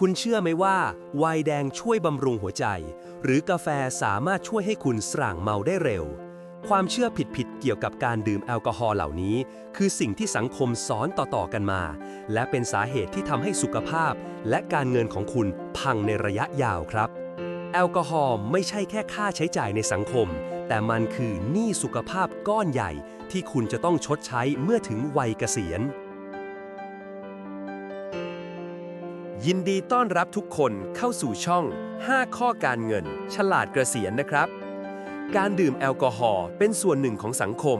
คุณเชื่อไหมว่าไวน์แดงช่วยบำรุงหัวใจ หรือกาแฟสามารถช่วยให้คุณสร่างเมาได้เร็ว ความเชื่อผิดๆเกี่ยวกับการดื่มแอลกอฮอล์เหล่านี้ คือสิ่งที่สังคมสอนต่อๆกันมา และเป็นสาเหตุที่ทำให้สุขภาพ และการเงินของคุณพังในระยะยาวครับ แอลกอฮอล์ไม่ใช่แค่ค่าใช้จ่ายในสังคม แต่มันคือหนี้สุขภาพก้อนใหญ่ ที่คุณจะต้องชดใช้เมื่อถึงวัยเกษียณ ยินดีต้อนรับทุกคนเข้าสู่ช่อง 5 ข้อการเงิน ฉลาดเกษียณนะครับ การดื่มแอลกอฮอล์เป็นส่วนหนึ่งของสังคม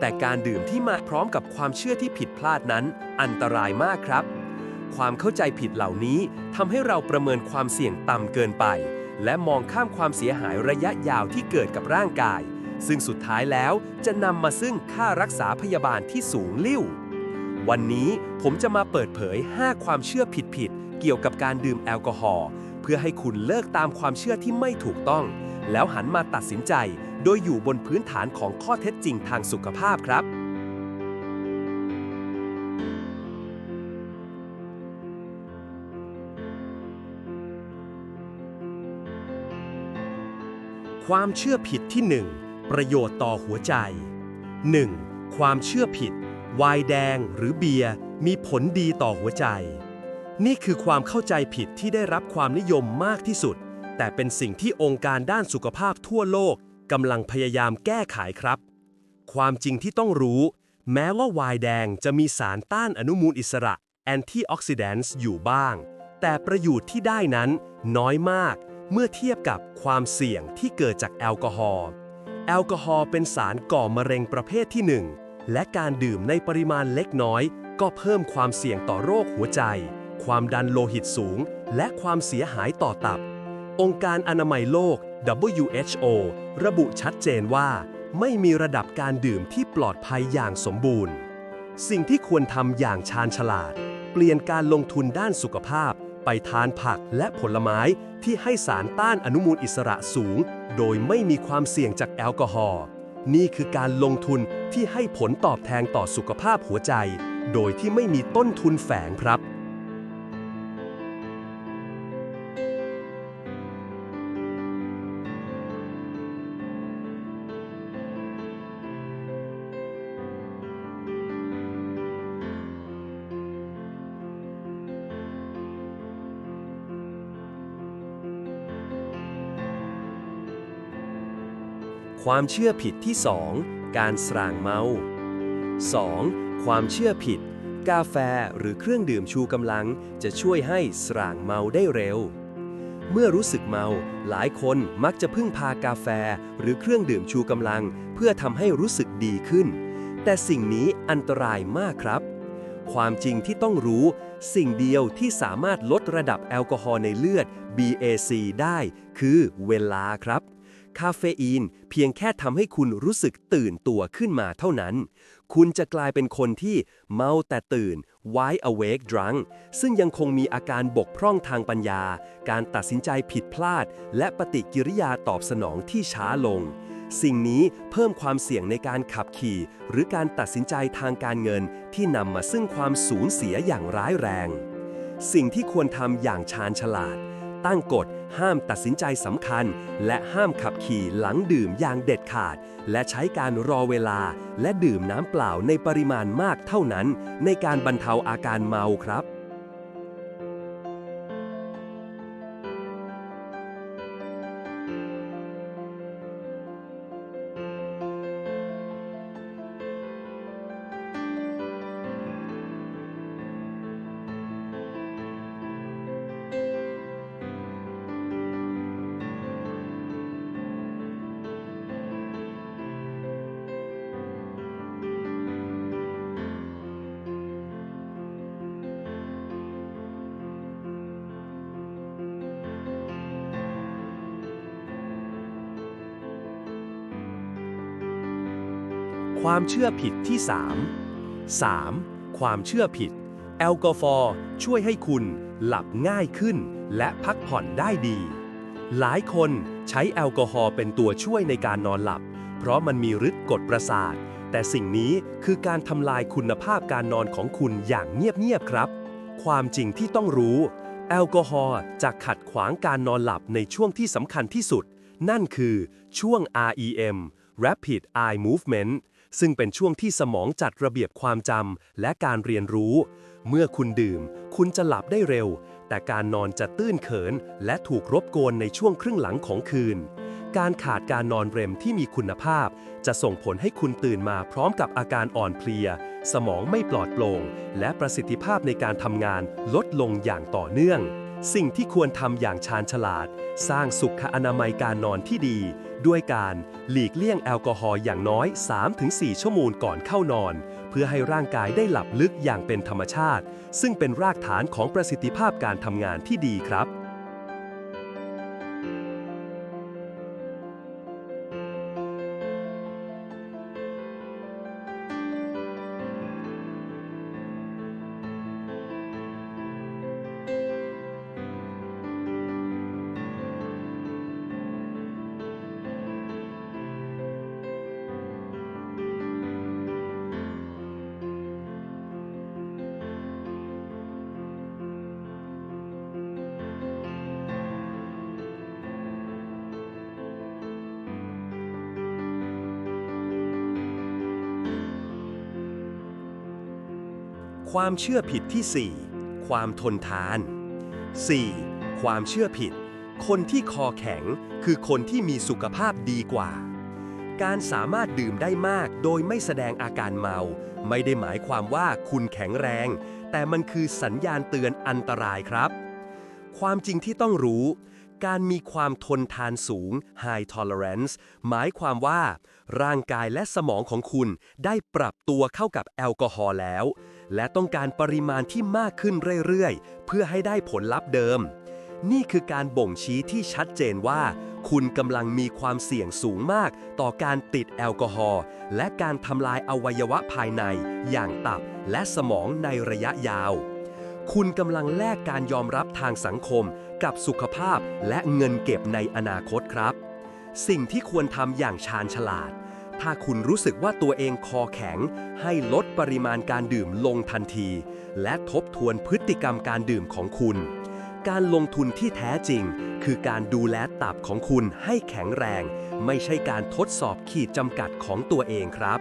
แต่การดื่มที่มาพร้อมกับความเชื่อที่ผิดพลาดนั้น อันตรายมากครับ ความเข้าใจผิดเหล่านี้ทำให้เราประเมินความเสี่ยงต่ำเกินไป และมองข้ามความเสียหายระยะยาวที่เกิดกับร่างกาย ซึ่งสุดท้ายแล้วจะนำมาซึ่งค่ารักษาพยาบาลที่สูงลิ่ววันนี้ผมจะมาเปิดเผย 5 ความเชื่อผิดๆ เกี่ยวกับการดื่มแอลกอฮอล์เพื่อให้คุณเลิกตามความเชื่อที่ไม่ถูกต้อง แล้วหันมาตัดสินใจ โดยอยู่บนพื้นฐานของข้อเท็จจริงทางสุขภาพครับ ความเชื่อผิดที่ 1 ประโยชน์ต่อหัวใจ 1. ความเชื่อผิดไวน์แดงหรือเบียร์มีผลดีต่อหัวใจ นี่คือความเข้าใจผิดที่ได้รับความนิยมมากที่สุด แต่เป็นสิ่งที่องค์การด้านสุขภาพทั่วโลกกำลังพยายามแก้ไขครับ ความจริงที่ต้องรู้ แม้ว่าวน์แดงจะมีสารต้านอนุมูลอิสระแอนตี้ออกซิแดนต์อยู่บ้าง แต่ประโยชน์ที่ได้นั้นน้อยมากเมื่อเทียบกับความเสี่ยงที่เกิดจากแอลกอฮอล์ แอลกอฮอล์เป็นสารก่อมะเร็งประเภทที่ 1 และการดื่มในปริมาณเล็กน้อย ก็เพิ่มความเสี่ยงต่อโรคหัวใจ ความดันโลหิตสูง และความเสียหายต่อตับ องค์การอนามัยโลก WHO ระบุชัดเจนว่า ไม่มีระดับการดื่มที่ปลอดภัยอย่างสมบูรณ์ สิ่งที่ควรทำอย่างชาญฉลาด เปลี่ยนการลงทุนด้านสุขภาพ ไปทานผักและผลไม้ที่ให้สารต้านอนุมูลอิสระสูง โดยไม่มีความเสี่ยงจากแอลกอฮอล์นี่คือการลงทุนที่ให้ผลตอบแทนต่อสุขภาพหัวใจ โดยที่ไม่มีต้นทุนแฝงครับ ความเชื่อผิดที่ 2 การสร่างเมา 2. ความเชื่อผิด กาแฟหรือเครื่องดื่มชูกำลังจะช่วยให้สร่างเมาได้เร็ว เมื่อรู้สึกเมา หลายคนมักจะพึ่งพากาแฟหรือเครื่องดื่มชูกำลัง เพื่อทำให้รู้สึกดีขึ้น แต่สิ่งนี้อันตรายมากครับ ความจริงที่ต้องรู้ สิ่งเดียวที่สามารถลดระดับแอลกอฮอล์ในเลือด BAC ได้ คือเวลาครับ คาเฟอีนเพียงแค่ทำให้คุณรู้สึกตื่นตัวขึ้นมาเท่านั้น คุณจะกลายเป็นคนที่เมาแต่ตื่น wide awake drunk ซึ่งยังคงมีอาการบกพร่องทางปัญญา การตัดสินใจผิดพลาด และปฏิกิริยาตอบสนองที่ช้าลง สิ่งนี้เพิ่มความเสี่ยงในการขับขี่ หรือการตัดสินใจทางการเงินที่นำมาซึ่งความสูญเสียอย่างร้ายแรง สิ่งที่ควรทำอย่างชาญฉลาด ตั้งกฎ ห้ามตัดสินใจสำคัญ และห้ามขับขี่หลังดื่มอย่างเด็ดขาด และใช้การรอเวลา และดื่มน้ำเปล่าในปริมาณมากเท่านั้น ในการบรรเทาอาการเมาครับ ความเชื่อผิดที่ 3 3. ความเชื่อผิด แอลกอฮอล์ช่วยให้คุณหลับง่ายขึ้น และพักผ่อนได้ดี หลายคนใช้แอลกอฮอล์เป็นตัวช่วยในการนอนหลับ เพราะมันมีฤทธิ์กดประสาท แต่สิ่งนี้คือการทำลายคุณภาพการนอนของคุณอย่างเงียบ ๆ ครับ ความจริงที่ต้องรู้แแอลกอฮอล์จะขัดขวางการนอนหลับในช่วงที่สำคัญที่สุด นั่นคือช่วง REM Rapid Eye Movement ซึ่งเป็นช่วงที่สมองจัดระเบียบความจำและการเรียนรู้ เมื่อคุณดื่ม คุณจะหลับได้เร็ว แต่การนอนจะตื้นเขิน และถูกรบกวนในช่วงครึ่งหลังของคืน การขาดการนอนเร็มที่มีคุณภาพ จะส่งผลให้คุณตื่นมาพร้อมกับอาการอ่อนเพลีย สมองไม่ปลอดโปร่ง และประสิทธิภาพในการทำงานลดลงอย่างต่อเนื่อง สิ่งที่ควรทำอย่างชาญฉลาด สร้างสุขอนามัยการนอนที่ดี ด้วยการหลีกเลี่ยงแอลกอฮอล์อย่างน้อย 3-4 ชั่วโมงก่อนเข้านอน เพื่อให้ร่างกายได้หลับลึกอย่างเป็นธรรมชาติ ซึ่งเป็นรากฐานของประสิทธิภาพการทำงานที่ดีครับ ความเชื่อผิดที่ 4 ความทนทาน 4. ความเชื่อผิด คนที่คอแข็งคือคนที่มีสุขภาพดีกว่า การสามารถดื่มได้มากโดยไม่แสดงอาการเมา ไม่ได้หมายความว่าคุณแข็งแรง แต่มันคือสัญญาณเตือนอันตรายครับ ความจริงที่ต้องรู้ การมีความทนทานสูง high tolerance หมายความว่า ร่างกายและสมองของคุณได้ปรับตัวเข้ากับแอลกอฮอล์แล้ว และต้องการปริมาณที่มากขึ้นเรื่อยๆ เพื่อให้ได้ผลลัพธ์เดิม นี่คือการบ่งชี้ที่ชัดเจนว่า คุณกำลังมีความเสี่ยงสูงมาก ต่อการติดแอลกอฮอล์และการทำลายอวัยวะภายใน อย่างตับและสมองในระยะยาว คุณกำลังแลกการยอมรับทางสังคม กับสุขภาพและเงินเก็บในอนาคตครับ สิ่งที่ควรทำอย่างชาญฉลาด ถ้าคุณรู้สึกว่าตัวเองคอแข็ง ให้ลดปริมาณการดื่มลงทันที และทบทวนพฤติกรรมการดื่มของคุณ การลงทุนที่แท้จริง คือการดูแลตับของคุณให้แข็งแรง ไม่ใช่การทดสอบขีดจำกัดของตัวเองครับ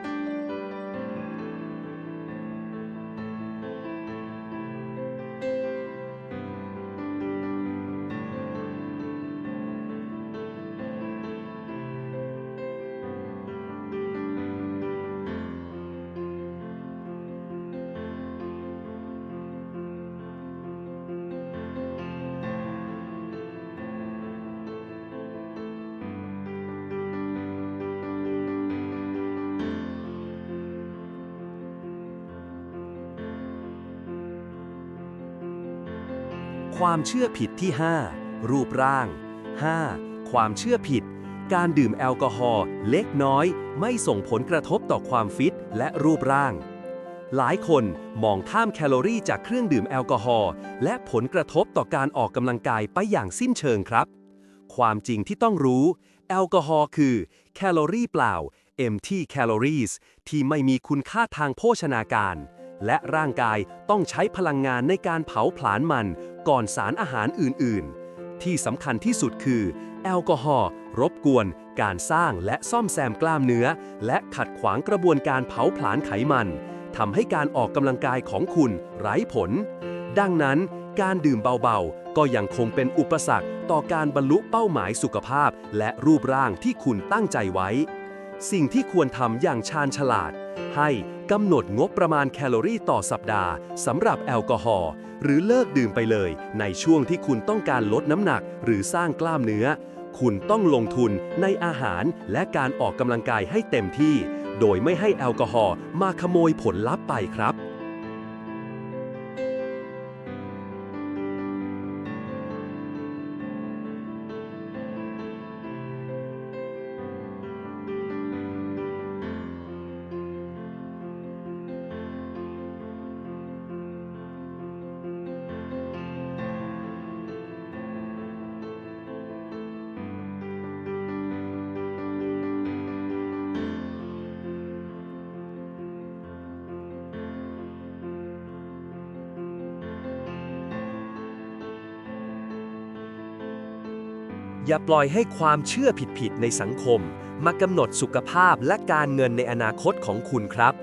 ความเชื่อผิดที่ 5 รูปร่าง 5. ความเชื่อผิด การดื่มแอลกอฮอล์เล็กน้อย ไม่ส่งผลกระทบต่อความฟิตและรูปร่าง หลายคนมองข้ามแคลอรี่จากเครื่องดื่มแอลกอฮอล์และผลกระทบต่อการออกกำลังกายไปอย่างสิ้นเชิงครับ ความจริงที่ต้องรู้ แอลกอฮอล์คือแคลอรี่เปล่า empty calories ที่ไม่มีคุณค่าทางโภชนาการ และร่างกายต้องใช้พลังงานในการเผาผลาญมันก่อนสารอาหารอื่น ๆ ที่สำคัญที่สุดคือ แอลกอฮอล์รบกวน การสร้างและซ่อมแซมกล้ามเนื้อ และขัดขวางกระบวนการเผาผลาญไขมันทำให้การออกกำลังกายของคุณไร้ผล ดังนั้น การดื่มเบา ๆ ก็ยังคงเป็นอุปสรรคต่อการบรรลุเป้าหมายสุขภาพ และรูปร่างที่คุณตั้งใจไว้ สิ่งที่ควรทำอย่างชาญฉลาด ให้ กำหนดงบประมาณแคลอรี่ต่อสัปดาห์สำหรับแอลกอฮอล์หรือเลิกดื่มไปเลย ในช่วงที่คุณต้องการลดน้ำหนักหรือสร้างกล้ามเนื้อ คุณต้องลงทุนในอาหารและการออกกำลังกายให้เต็มที่ โดยไม่ให้แอลกอฮอล์มาขโมยผลลัพธ์ไปครับ อย่าปล่อยให้ความเชื่อผิดๆในสังคม มากำหนดสุขภาพและการเงินในอนาคตของคุณครับ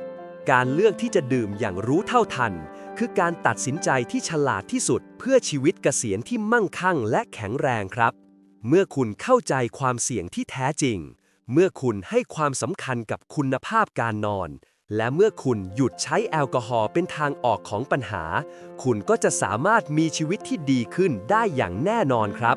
การเลือกที่จะดื่มอย่างรู้เท่าทัน คือการตัดสินใจที่ฉลาดที่สุด เพื่อชีวิตเกษียณที่มั่งคั่งและแข็งแรงครับ เมื่อคุณเข้าใจความเสี่ยงที่แท้จริง เมื่อคุณให้ความสำคัญกับคุณภาพการนอน และเมื่อคุณหยุดใช้แอลกอฮอล์เป็นทางออกของปัญหา คุณก็จะสามารถมีชีวิตที่ดีขึ้นได้อย่างแน่นอนครับ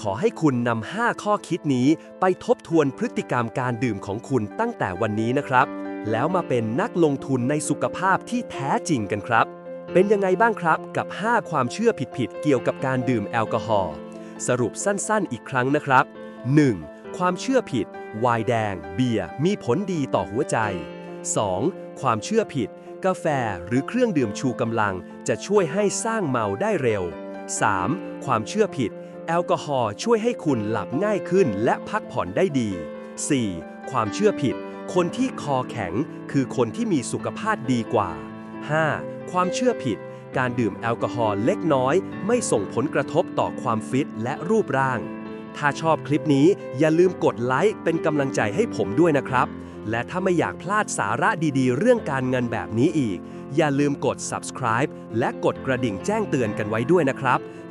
ขอให้คุณนำ5ข้อคิดนี้ไปทบทวนพฤติกรรมการดื่มของคุณตั้งแต่วันนี้นะครับ แล้วมาเป็นนักลงทุนในสุขภาพที่แท้จริงกันครับ เป็นยังไงบ้างครับกับ 5 ความเชื่อผิดๆเกี่ยวกับการดื่มแอลกอฮอล์สรุปสั้นๆ อีกครั้งนะครับ 1. ความเชื่อผิดไวน์แดง เบียร์มีผลดีต่อหัวใจ 2. ความเชื่อผิด กาแฟหรือเครื่องดื่มชูกำลัง จะช่วยให้สร้างเมาได้เร็ว 3. ความเชื่อผิด แอลกอฮอล์ช่วยให้คุณหลับง่ายขึ้นและพักผ่อนได้ดี 4. ความเชื่อผิด คนที่คอแข็งคือคนที่มีสุขภาพดีกว่า 5. ความเชื่อผิด การดื่มแอลกอฮอล์เล็กน้อย ไม่ส่งผลกระทบต่อความฟิตและรูปร่าง ถ้าชอบคลิปนี้อย่าลืมกดไลค์เป็นกำลังใจให้ผมด้วยนะครับ และถ้าไม่อยากพลาดสาระดีๆ เรื่องการเงินแบบนี้อีก อย่าลืมกด subscribe และกดกระดิ่งแจ้งเตือนกันไว้ด้วยนะครับ